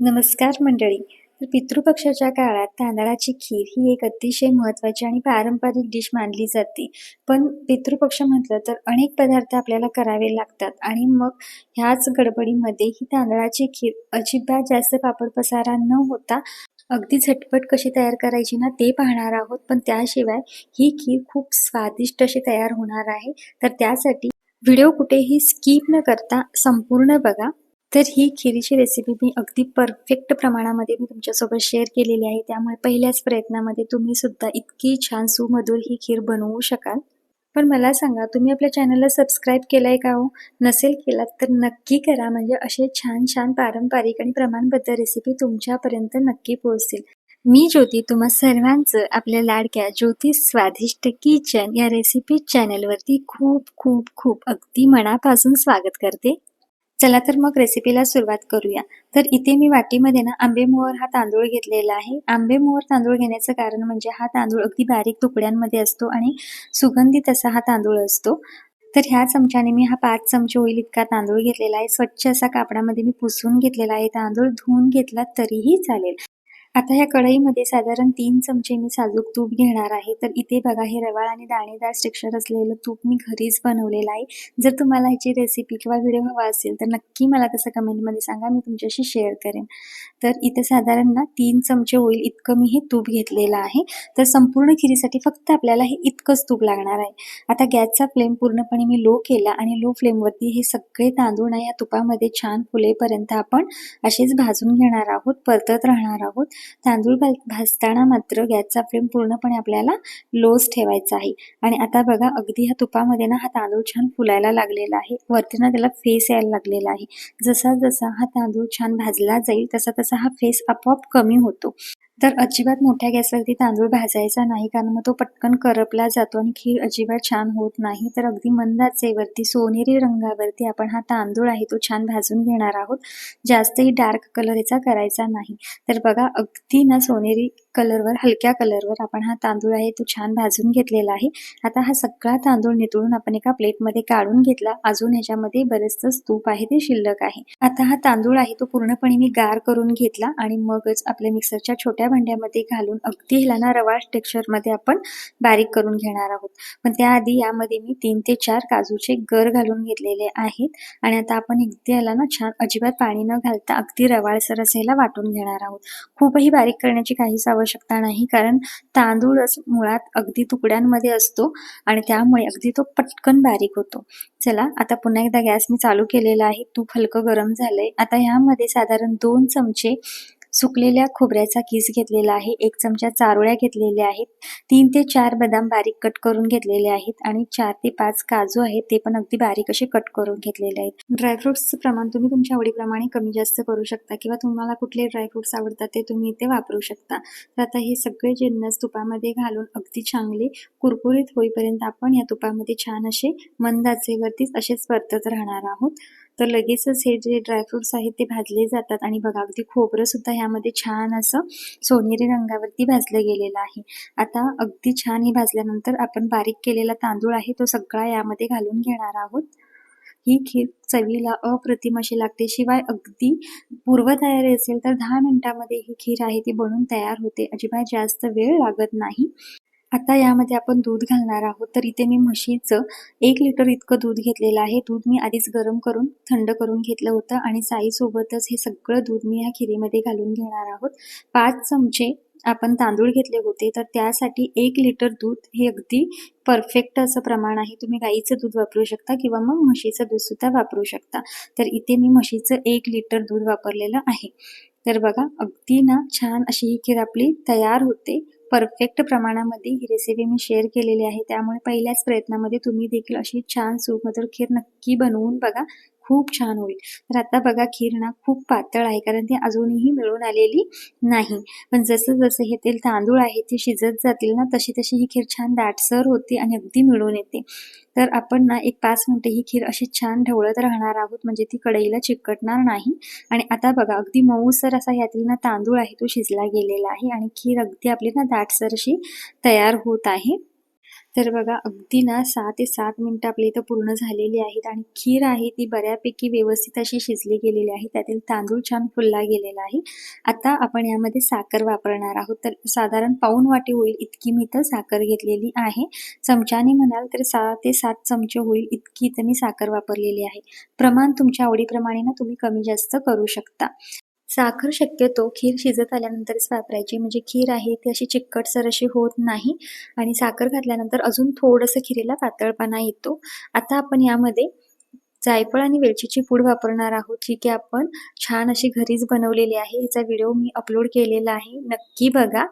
नमस्कार मंडळी. तर पितृपक्षाच्या काळात तांदळाची खीर ही एक अतिशय महत्त्वाची आणि पारंपरिक डिश मानली जाते. पण पितृपक्ष म्हटलं तर अनेक पदार्थ आपल्याला करावे लागतात आणि मग ह्याच गडबडीमध्ये ही तांदळाची खीर अजिबात जास्त पापड पसारा न होता अगदी झटपट कशी तयार करायची ना ते पाहणार आहोत. पण त्याशिवाय ही खीर खूप स्वादिष्ट अशी तयार होणार आहे. तर त्यासाठी व्हिडिओ कुठेही स्किप न करता संपूर्ण बघा. तर ही खिरीची रेसिपी मी अगदी परफेक्ट प्रमाणामध्ये मी तुमच्यासोबत शेअर केलेली आहे. त्यामुळे पहिल्याच प्रयत्नामध्ये तुम्ही सुद्धा इतकी छान सुमधुर ही खीर बनवू शकाल. पण मला सांगा तुम्ही आपल्या चॅनलला सबस्क्राईब केलं आहे का हो? नसेल केला तर नक्की करा. म्हणजे असे छान छान पारंपरिक आणि प्रमाणबद्ध रेसिपी तुमच्यापर्यंत नक्की पोहोचतील. मी ज्योती तुम्हा सर्वांचं आपल्या लाडक्या ज्योती स्वादिष्ट किचन या रेसिपी चॅनलवरती खूप खूप खूप अगदी मनापासून स्वागत करते. चला तर मग रेसिपीला सुरुवात करूया. तर इथे मी वाटीमध्ये ना आंबेमोहर हा तांदूळ घेतलेला आहे. आंबेमोहर तांदूळ घेण्याचं कारण म्हणजे हा तांदूळ अगदी बारीक तुकड्यांमध्ये असतो आणि सुगंधित असा हा तांदूळ असतो. तर ह्या चमच्याने मी हा पाच चमचे होईल इतका तांदूळ घेतलेला आहे. स्वच्छ असा कापडामध्ये मी पुसून घेतलेला आहे. तांदूळ धुवून घेतला तरीही चालेल. आता ह्या कढईमध्ये साधारण तीन चमचे मी साजूक तूप घेणार आहे. तर इथे बघा हे रवाळ आणि दाणेदार स्ट्रक्चर असलेलं तूप मी घरीच बनवलेलं आहे. जर तुम्हाला ह्याची रेसिपी किंवा व्हिडिओ हवा असेल तर नक्की मला तसं कमेंटमध्ये सांगा मी तुमच्याशी शेअर करेन. तर इथे साधारण ना तीन चमचे होईल इतकं मी हे तूप घेतलेलं आहे. तर संपूर्ण खिरीसाठी फक्त आपल्याला हे इतकंच तूप लागणार आहे. आता गॅसचा फ्लेम पूर्णपणे मी लो केला आणि लो फ्लेमवरती हे सगळे तांदूळ ना या तुपामध्ये छान फुलेपर्यंत आपण असेच भाजून घेणार आहोत परतत राहणार आहोत. तांदूळ भाजताना मात्र गॅसचा फ्लेम पूर्णपणे आपल्याला लोच ठेवायचा आहे. आणि आता बघा अगदी ह्या तुपामध्ये ना हा तांदूळ छान फुलायला लागलेला आहे. वरती ना त्याला फेस यायला लागलेला आहे. जसा जसा हा तांदूळ छान भाजला जाईल तसा तसा हा फेस आपोआप कमी होतो. तर अजिबात मोठ्या गॅसवरती तांदूळ भाजायचा नाही कारण मग तो पटकन करपला जातो आणि खीर अजिबात छान होत नाही. तर अगदी मंद आचेवरती सोनेरी रंगावरती आपण हा तांदूळ आहे तो छान भाजून घेणार आहोत. जास्तही डार्क कलर याचा करायचा नाही. तर बघा अगदी ना सोनेरी कलरवर हलक्या कलरवर आपण हा तांदूळ आहे तो छान भाजून घेतलेला आहे. आता हा सगळा तांदूळ नितळून आपण एका प्लेटमध्ये काढून घेतला. अजून ह्याच्यामध्ये बरेचसं तूप आहे ते शिल्लक आहे. आता हा तांदूळ आहे तो पूर्णपणे मी गार करून घेतला आणि मगच आपल्या मिक्सरच्या छोट्या भांड्यामध्ये घालून अगदी ह्याला ना रवा टेक्स्चरमध्ये आपण बारीक करून घेणार आहोत. पण त्याआधी यामध्ये मी तीन ते चार काजूचे गर घालून घेतलेले आहेत आणि आता आपण अगदी ह्याला ना छान अजिबात पाणी न घालता अगदी रवाळसर असं ह्याला वाटून घेणार आहोत. खूपही बारीक करण्याची काहीच आवश्यकता आवश्यकता नाही कारण तांदूळच मुळात अगदी तुकड्यांमध्ये असतो आणि त्यामुळे अगदी तो पटकन बारीक होतो. चला आता पुन्हा एकदा गॅस मी चालू केलेला आहे. तूप हलकं गरम झालंय. आता ह्यामध्ये साधारण दोन चमचे सुकलेल्या खोबऱ्याचा किस घेतलेला आहे एक चमचा चारोळ्या घेतलेल्या आहेत तीन ते चार बदाम बारीक कट करून घेतलेले आहेत आणि चार ते पाच काजू आहेत ते पण अगदी बारीक असे कट करून घेतलेले आहेत. ड्रायफ्रुट्सचं प्रमाण तुम्ही तुमच्या आवडीप्रमाणे कमी जास्त करू शकता किंवा तुम्हाला कुठले ड्रायफ्रुट्स आवडतात ते तुम्ही इथे वापरू शकता. तर आता हे सगळे जिन्नस तुपामध्ये घालून अगदी चांगले कुरकुरीत होईपर्यंत आपण या तुपामध्ये छान असे मंदाचे वरतीच असेच परतत राहणार आहोत. तर लगेचच हे जे ड्रायफ्रुट्स आहेत ते भाजले जातात आणि बघा अगदी खोबरं सुद्धा ह्यामध्ये छान असं सोनेरी रंगावरती भाजलं गेलेलं आहे. आता अगदी छान हे भाजल्यानंतर आपण बारीक केलेला तांदूळ आहे तो सगळा यामध्ये घालून घेणार आहोत. ही खीर चवीला अप्रतिम अशी लागते. शिवाय अगदी पूर्वतयारी असेल तर दहा मिनिटामध्ये ही खीर आहे ती बनून तयार होते. अजिबात जास्त वेळ लागत नाही. आता यामध्ये आपण दूध घालणार आहोत. तर इथे मी म्हशीचं एक लिटर इतकं दूध घेतलेलं आहे. दूध मी आधीच गरम करून थंड करून घेतलं होतं आणि साईसोबतच हे सगळं दूध मी ह्या खिरीमध्ये घालून घेणार आहोत. पाच चमचे आपण तांदूळ घेतले होते. तर त्यासाठी एक लिटर दूध हे अगदी परफेक्ट असं प्रमाण आहे. तुम्ही गाईचं दूध वापरू शकता किंवा मग म्हशीचं दूधसुद्धा वापरू शकता. तर इथे मी म्हशीचं एक लिटर दूध वापरलेलं आहे. तर बघा अगदी ना छान अशी ही खीर आपली तयार होते. परफेक्ट प्रमाणामध्ये ही रेसिपी मी शेअर केलेली आहे. त्यामुळे पहिल्याच प्रयत्नामध्ये तुम्ही देखील अशी छान सुमधुर खीर नक्की बनवून बघा. खूप छान होईल. तर आता बघा खीर ना खूप पातळ आहे कारण ती अजूनही मिळून आलेली नाही. पण जसं जसं हे तेल तांदूळ आहे ते शिजत जातील ना तशी तशी ही खीर छान दाटसर होते आणि अगदी मिळून येते. तर आपण ना एक पाच मिनटं ही खीर अशी छान ढवळत राहणार आहोत म्हणजे ती कढईला चिकटणार नाही. आणि आता बघा अगदी मऊसर असा यातील ना तांदूळ आहे तो शिजला गेलेला आहे आणि खीर अगदी आपली ना दाटसर अशी तयार होत आहे. तर बघा अगदी ना सहा ते सात मिनटं आपली इथं पूर्ण झालेली आहेत आणि खीर आहे ती बऱ्यापैकी व्यवस्थित अशी शिजली गेलेली आहे. त्यातील तांदूळ छान फुलला गेलेला आहे. आता आपण यामध्ये साखर वापरणार आहोत. तर साधारण पाऊण वाटी होईल इतकी मी इथं साखर घेतलेली आहे. चमच्याने म्हणाल तर सहा ते सात चमचे होईल इतकी इथं मी साखर वापरलेली आहे. प्रमाण तुमच्या आवडीप्रमाणे ना तुम्ही कमी जास्त करू शकता. साखर शक्यतो खीर शिजत आल्यानंतरच वापरायची. म्हणजे खीर आहे ती अशी चिकटसर अशी होत नाही आणि साखर घातल्यानंतर अजून थोडंसं खिरीला पातळपणा येतो. आता आपण यामध्ये जायफळ आणि वेलचीची पूड वापरणार आहोत जी की आपण छान अशी घरीच बनवलेली आहे. याचा व्हिडिओ मी अपलोड केलेला आहे. नक्की बघा.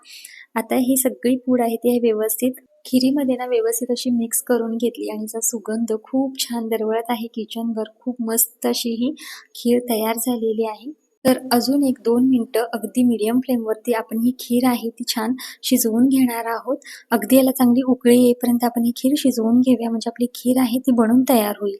आता ही सगळी पूड आहे ती व्यवस्थित खिरीमध्ये ना व्यवस्थित अशी मिक्स करून घेतली आणि त्याचा सुगंध खूप छान दरवळत आहे. किचनवर खूप मस्त अशी ही खीर तयार झालेली आहे. तर अजून एक दोन मिनटं अगदी मीडियम फ्लेमवरती आपण ही खीर आहे ती छान शिजवून घेणार आहोत. अगदी याला चांगली उकळी येईपर्यंत आपण ही खीर शिजवून घेऊया. म्हणजे आपली खीर आहे ती बनून तयार होईल.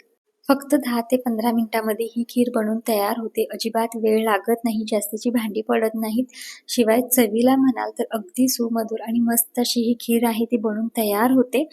फक्त दहा ते पंधरा मिनिटांमध्ये ही खीर बनून तयार होते. अजिबात वेळ लागत नाही जास्तीची भांडी पडत नाहीत. शिवाय चवीला म्हणाल तर अगदी सुमधुर आणि मस्त अशी ही खीर आहे ती बनून तयार होते.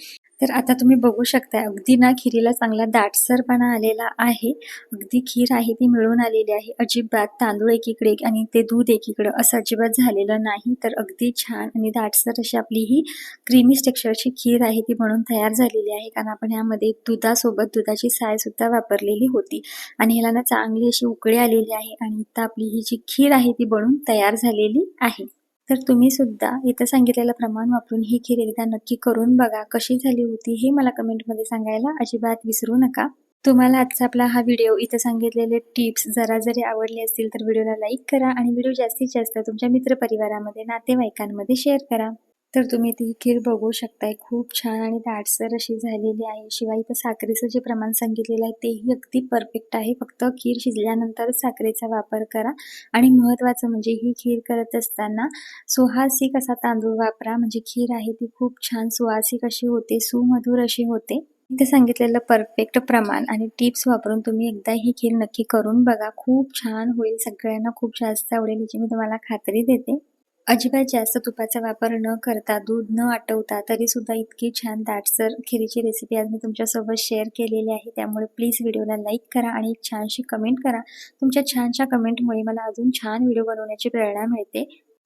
तर आता तुम्ही बघू शकता अगदी ना खिरीला चांगला दाटसरपणा आलेला आहे. अगदी खीर आहे ती मिळून आलेली आहे. अजिबात तांदूळ एकीकडे आणि ते दूध एकीकडे असं अजिबात झालेलं नाही. तर अगदी छान आणि दाटसर अशी आपली ही क्रीमी टेक्स्चरची खीर आहे ती म्हणून तयार झालेली आहे. कारण आपण यामध्ये दुधासोबत दुधाची साय सुद्धा वापरलेली होती. आणि ह्याला ना चांगली अशी उकळी आलेली आहे आणि आता आपली ही जी खीर आहे ती बनून तयार झालेली आहे. तर तुम्ही सुद्धा इथं सांगितलेलं प्रमाण वापरून ही खीर एकदा नक्की करून बघा कशी झाली होती हे मला कमेंटमध्ये सांगायला अजिबात विसरू नका. तुम्हाला आजचा आपला हा व्हिडिओ इथं सांगितलेले टिप्स जरा जरी आवडले असतील तर व्हिडिओला लाईक करा आणि व्हिडिओ जास्तीत जास्त तुमच्या मित्रपरिवारामध्ये नातेवाईकांमध्ये शेअर करा. तर तुम्ही ती खीर बघू शकताय. खूप छान आणि दाटसर अशी झालेली आहे. शिवाय इथं साखरेचं जे प्रमाण सांगितलेलं आहे तेही अगदी परफेक्ट आहे. फक्त खीर शिजल्यानंतरच साखरेचा वापर करा. आणि महत्त्वाचं म्हणजे ही खीर करत असताना सुहासिक असा तांदूळ वापरा. म्हणजे खीर आहे ती खूप छान सुहासिक अशी होते सुमधुर अशी होते. इथे सांगितलेलं परफेक्ट प्रमाण आणि टिप्स वापरून तुम्ही एकदा ही खीर नक्की करून बघा. खूप छान होईल. सगळ्यांना खूप जास्त आवडेल याची मी तुम्हाला खात्री देते. अजिबात जास्त तुपाचा वापर न करता दूध न आटवता तरीसुद्धा इतकी छान दाटसर खिरीची रेसिपी आज मी तुमच्यासोबत शेअर केलेली आहे. त्यामुळे प्लीज व्हिडिओला लाईक करा आणि एक छानशी कमेंट करा. तुमच्या छानशा कमेंटमुळे मला अजून छान व्हिडिओ बनवण्याची प्रेरणा मिळते.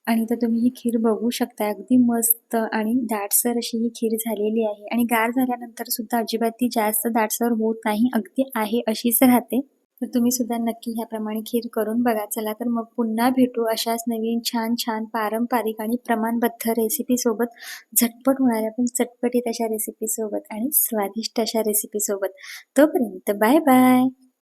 आणि तर तुम्ही ही खीर बघू शकता. अगदी मस्त आणि दाटसर अशी ही खीर झालेली आहे. आणि गार झाल्यानंतर सुद्धा अजिबात ती जास्त दाटसर होत नाही. अगदी आहे अशीच राहते. तर तुम्ही सुद्धा नक्की ह्याप्रमाणे खीर करून बघा. चला तर मग पुन्हा भेटू अशाच नवीन छान छान पारंपरिक आणि प्रमाणबद्ध रेसिपीसोबत झटपट होणाऱ्या पण चटपटीत अशा रेसिपीसोबत आणि स्वादिष्ट अशा रेसिपीसोबत तोपर्यंत बाय बाय.